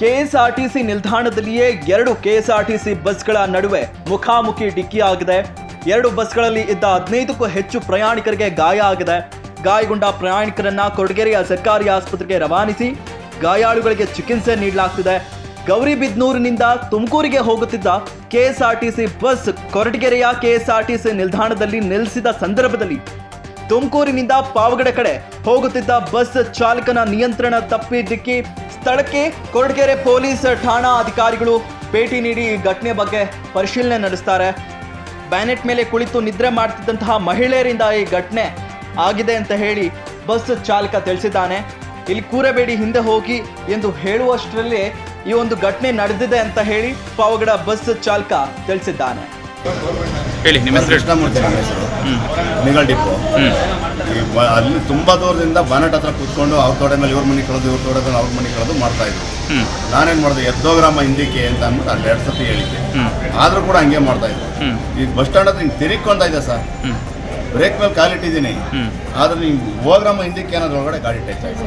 KSRTC ನಿಲ್ದಾಣದಲ್ಲಿಯೇ ಎರಡು KSRTC ಬಸ್ಗಳ ನಡುವೆ ಮುಖಾಮುಖಿ ಡಿಕ್ಕಿ ಆಗಿದೆ ಎರಡು ಬಸ್ಗಳಲ್ಲಿ ಇದ್ದ ಹದಿನೈದಕ್ಕೂ ಹೆಚ್ಚು ಪ್ರಯಾಣಿಕರಿಗೆ ಗಾಯ ಆಗಿದೆ. ಗಾಯಗೊಂಡ ಪ್ರಯಾಣಿಕರನ್ನ ಕೊಡಗೇರಿಯ ಸರ್ಕಾರಿ ಆಸ್ಪತ್ರೆಗೆ ರವಾನಿಸಿ ಗಾಯಾಳುಗಳಿಗೆ ಚಿಕಿತ್ಸೆ ನೀಡಲಾಗ್ತಿದೆ. ಗೌರಿಬಿದ್ನೂರಿನಿಂದ ತುಮಕೂರಿಗೆ ಹೋಗುತ್ತಿದ್ದ ಕೆಎಸ್ಆರ್ಟಿಸಿ ಬಸ್ ಕೊರಟಗೆರೆಯ ಕೆಎಸ್ಆರ್ಟಿಸಿ ನಿಲ್ದಾಣದಲ್ಲಿ ನಿಲ್ಲಿಸಿದ ಸಂದರ್ಭದಲ್ಲಿ ತುಮಕೂರಿನಿಂದ ಪಾವಗಡ ಕಡೆ ಹೋಗುತ್ತಿದ್ದ ಬಸ್ ಚಾಲಕನ ನಿಯಂತ್ರಣ ತಪ್ಪಿ ಡಿಕ್ಕಿ ಸ್ಥಳಕ್ಕೆ ಕೊರಟಗೆರೆ ಪೊಲೀಸ್ ಠಾಣಾ ಅಧಿಕಾರಿಗಳು ಭೇಟಿ ನೀಡಿ ಈ ಘಟನೆ ಬಗ್ಗೆ ಪರಿಶೀಲನೆ ನಡೆಸ್ತಾರೆ. ಬ್ಯಾನೆಟ್ ಮೇಲೆ ಕುಳಿತು ನಿದ್ರೆ ಮಾಡ್ತಿದ್ದಂತಹ ಮಹಿಳೆಯರಿಂದ ಈ ಘಟನೆ ಆಗಿದೆ ಅಂತ ಹೇಳಿ ಬಸ್ ಚಾಲಕ ತಿಳಿಸಿದ್ದಾನೆ. ಇಲ್ಲಿ ಕೂರಬೇಡಿ ಹಿಂದೆ ಹೋಗಿ ಎಂದು ಹೇಳುವಷ್ಟರಲ್ಲಿ ಈ ಒಂದು ಘಟನೆ ನಡೆದಿದೆ ಅಂತ ಹೇಳಿ ಪಾವಗಡ ಬಸ್ ಚಾಲಕ ತಿಳಿಸಿದ್ದಾನೆ. ಹೇಳಿ ನಿಮ್ಮ ಹೆಸರು? ಕೃಷ್ಣಮೂರ್ತಿ ಡಿಪೋ. ಈ ಬ- ಅಲ್ಲಿ ತುಂಬ ದೂರದಿಂದ ಬಾನೆಟ್ ಹತ್ರ ಕೂತ್ಕೊಂಡು ಅವ್ರ ತೋಡೆ ಮೇಲೆ ಇವ್ರ ಮನೆ ಕಳೆದು ಇವ್ರ ತೋಡೆ ಮೇಲೆ ಅವ್ರ ಮನೆ ಕಳೆದು ಮಾಡ್ತಾ ಇದ್ರು. ನಾನೇನ್ ಮಾಡಿದೆ ಎದ್ದೋಗ್ರಾಮ ಹಿಂದಿಕೆ ಅಂತ ಅಂದ್ಬಿಟ್ಟು ಅಲ್ಲಿ ಎರಡು ಸತಿ ಹೇಳಿದ್ದೆ. ಆದರೂ ಕೂಡ ಹಂಗೆ ಮಾಡ್ತಾ ಇದ್ರು. ಈ ಬಸ್ ಸ್ಟ್ಯಾಂಡ್ ಹತ್ರ ಹಿಂಗೆ ತಿರುಗ್ಕೊಂತ ಇದೆ ಸರ್. ಬ್ರೇಕ್ ಮೇಲೆ ಕಾಲಿಟ್ಟಿದ್ದೀನಿ. ಆದ್ರೆ ನೀವು ಹೋಗ್ರಾಮ ಹಿಂದಿಕ್ಕೆ ಏನಾದ್ರು ಒಳಗಡೆ ಗಾಡಿ ಟೈಪ್ ಆಯ್ತು